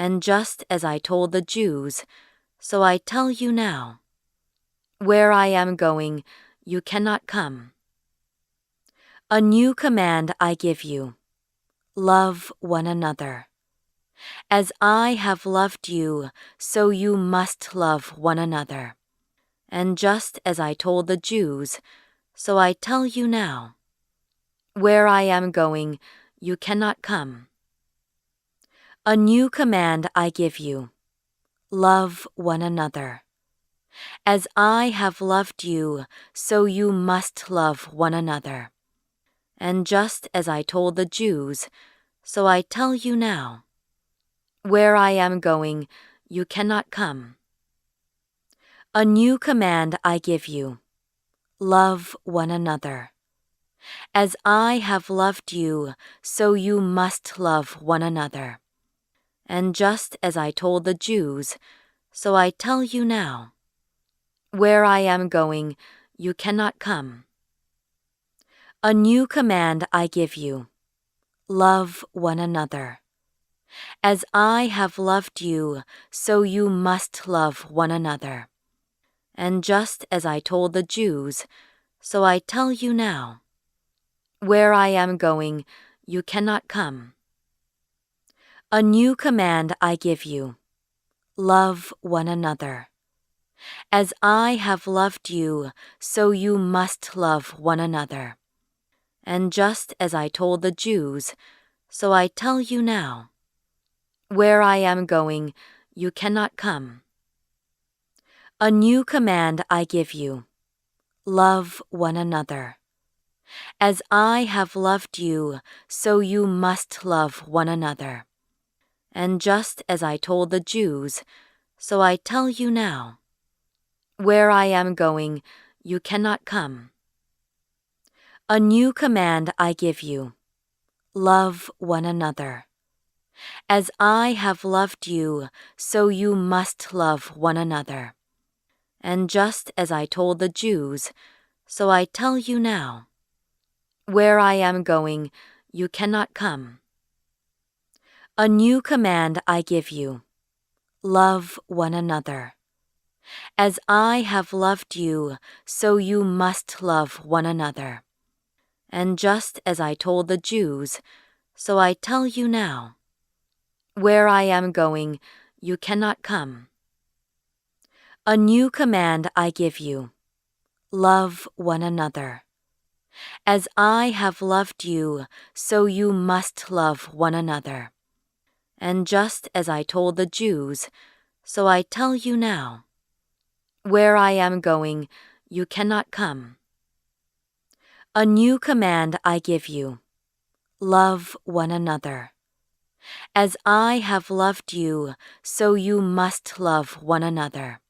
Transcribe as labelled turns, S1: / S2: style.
S1: And just as I told the Jews, so I tell you now. Where I am going, you cannot come. A new command I give you love one another. As I have loved you, so you must love one another. And just as I told the Jews, so I tell you now. Where I am going, you cannot come. A new command I give you love one another. As I have loved you, so you must love one another. And just as I told the Jews, so I tell you now. Where I am going, you cannot come. A new command I give you love one another. As I have loved you, so you must love one another. And just as I told the Jews, so I tell you now. Where I am going, you cannot come. A new command I give you love one another. As I have loved you, so you must love one another. And just as I told the Jews, so I tell you now. Where I am going, you cannot come. A new command I give you love one another. As I have loved you, so you must love one another. And just as I told the Jews, so I tell you now. Where I am going, you cannot come. A new command I give you love one another. As I have loved you, so you must love one another. And just as I told the Jews, so I tell you now. Where I am going, you cannot come. A new command I give you love one another. As I have loved you, so you must love one another. And just as I told the Jews, so I tell you now. Where I am going, you cannot come. A new command I give you love one another. As I have loved you, so you must love one another. And just as I told the Jews, so I tell you now. Where I am going, you cannot come. A new command I give you love one another. As I have loved you, so you must love one another. And just as I told the Jews, so I tell you now. Where I am going, you cannot come. A new command I give you love one another. As I have loved you, so you must love one another.